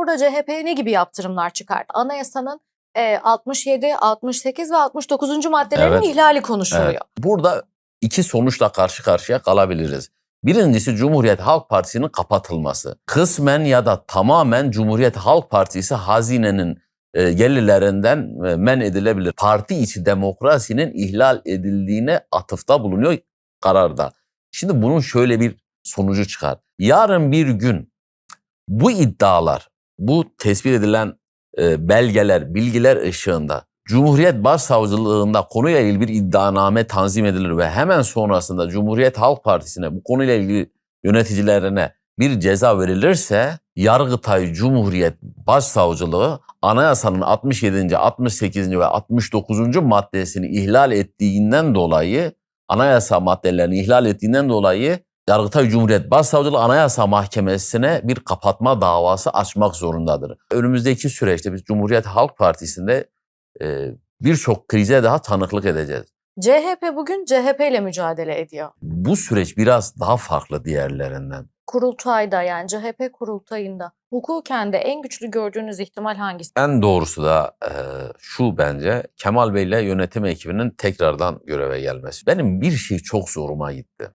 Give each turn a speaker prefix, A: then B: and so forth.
A: Burada CHP ne gibi yaptırımlar çıkardı? Anayasanın e, 67, 68 ve 69. maddelerinin
B: Evet.
A: ihlali konuşuluyor.
B: Evet. Burada iki sonuçla karşı karşıya kalabiliriz. Birincisi Cumhuriyet Halk Partisi'nin kapatılması. Kısmen ya da tamamen Cumhuriyet Halk Partisi hazinenin e, gelirlerinden e, men edilebilir. Parti içi demokrasinin ihlal edildiğine atıfta bulunuyor kararda. Şimdi bunun şöyle bir sonucu çıkar. Yarın bir gün bu iddialar, bu tespit edilen e, belgeler, bilgiler ışığında Cumhuriyet Başsavcılığında konuyla ilgili bir iddianame tanzim edilir ve hemen sonrasında Cumhuriyet Halk Partisi'ne bu konuyla ilgili yöneticilerine bir ceza verilirse Yargıtay Cumhuriyet Başsavcılığı anayasanın 67. 68. ve 69. maddesini ihlal ettiğinden dolayı anayasa maddelerini ihlal ettiğinden dolayı Yargıtay Cumhuriyet Başsavcılığı Anayasa Mahkemesi'ne bir kapatma davası açmak zorundadır. Önümüzdeki süreçte biz Cumhuriyet Halk Partisi'nde e, birçok krize daha tanıklık edeceğiz.
A: CHP bugün CHP ile mücadele ediyor.
B: Bu süreç biraz daha farklı diğerlerinden.
A: Kurultayda yani CHP kurultayında hukuken de en güçlü gördüğünüz ihtimal hangisi?
B: En doğrusu da e, şu bence Kemal Bey ile yönetim ekibinin tekrardan göreve gelmesi. Benim bir şey çok zoruma gitti.